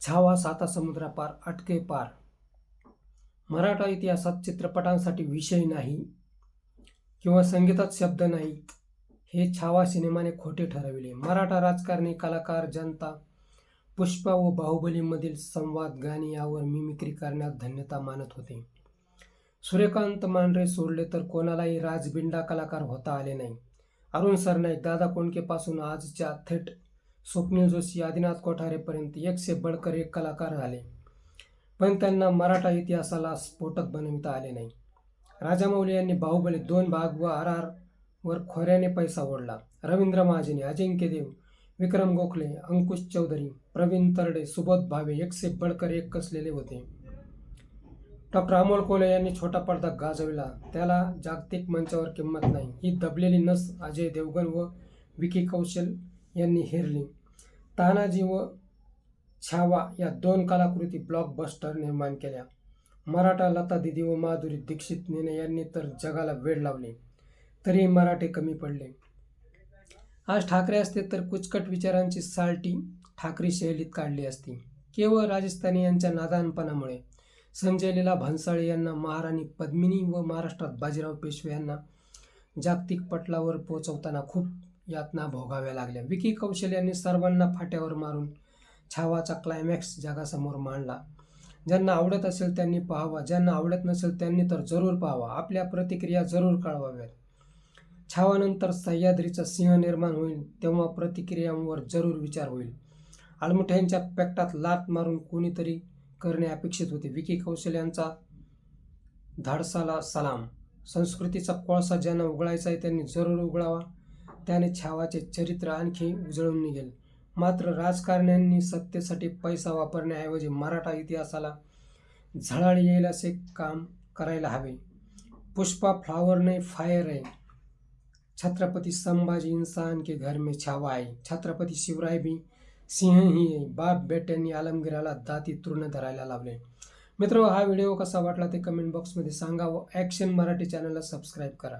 छावा साता समुद्रापार अटके पार. मराठा इतिहासात चित्रपटांसाठी विषय नाही किंवा संगीतात शब्द नाही हे छावा सिनेमाने खोटे ठरविले. मराठा राजकारणी कलाकार जनता पुष्पा व बाहुबलीमधील संवाद गाणी यावर मिमिक्री करण्यात धन्यता मानत होते. सूर्यकांत मांढरे सोडले तर कोणालाही राजबिंडा कलाकार होता आले नाही. अरुण सरनाईक दादा कोंडकेपासून आजच्या थेट स्वप्नील जोशी आदिनाथ कोठारेपर्यंत एकशे बडकर एक कलाकार झाले. पण त्यांना मराठा इतिहासाला स्फोटक बनविता आले नाही. राजामौली यांनी बाहुबली दोन भाग व आर आर वर खोऱ्याने पैसा ओढला. रवींद्र महाजनी अजिंक्य देव विक्रम गोखले अंकुश चौधरी प्रवीण तरडे सुबोध भावे एकशे बडकर एक कसलेले होते. डॉक्टर अमोल कोले यांनी छोटा पडदा गाजविला. त्याला जागतिक मंचावर किंमत नाही. ही दबलेली नस अजय देवगण व विकी कौशल यांनी हेरली. तानाजी व छावा या दोन कलाकृती ब्लॉकबस्टर निर्माण केल्या. मराठा लता दिदी व माधुरी दीक्षित नेने यांनी तर जगाला वेळ लावले तरी मराठे कमी पडले. आज ठाकरे असते तर कुचकट विचारांची साल्टी ठाकरी शैलीत काढली असती. केवळ राजस्थानी यांच्या नादानपणामुळे संजय लीला भन्साळी यांना महाराणी पद्मिनी व महाराष्ट्रात बाजीराव पेशवे यांना जागतिक पटलावर पोहोचवताना खूप यातना भोगाव्या लागल्या. विकी कौशल यांनी सर्वांना फाट्यावर मारून छावाचा क्लायमॅक्स जगासमोर मांडला. ज्यांना आवडत असेल त्यांनी पाहावा. ज्यांना आवडत नसेल त्यांनी तर जरूर पाहावा. आपल्या प्रतिक्रिया जरूर कळवाव्यात. छावानंतर सह्याद्रीचा सिंह निर्माण होईल. तेव्हा प्रतिक्रियांवर जरूर विचार होईल. आलमुठ्यांच्या पेकटात लात मारून कोणीतरी करणे अपेक्षित होते. विकी कौशल यांचा धाडसाला सलाम. संस्कृतीचा कोळसा ज्यांना उघडायचा आहे त्यांनी जरूर उघडावा. त्याने छावाचे चरित्र आणखी उजळून निघेल. मात्र राजकारण्यांनी सत्तेसाठी पैसा वापरण्याऐवजी मराठा इतिहासाला झळाळ येईल असे काम करायला हवे. पुष्पा फ्लावर नाही फायर आहे. छत्रपती संभाजी इंसान के घर में छावा आहे. छत्रपती शिवराय भी सिंह ही आहे. बाप बेट्यांनी आलमगिराला दाती तृण धरायला लावले. मित्र हा व्हिडिओ कसा वाटला ते कमेंट बॉक्समध्ये सांगा व ॲक्शन मराठी चॅनलला सबस्क्राईब करा.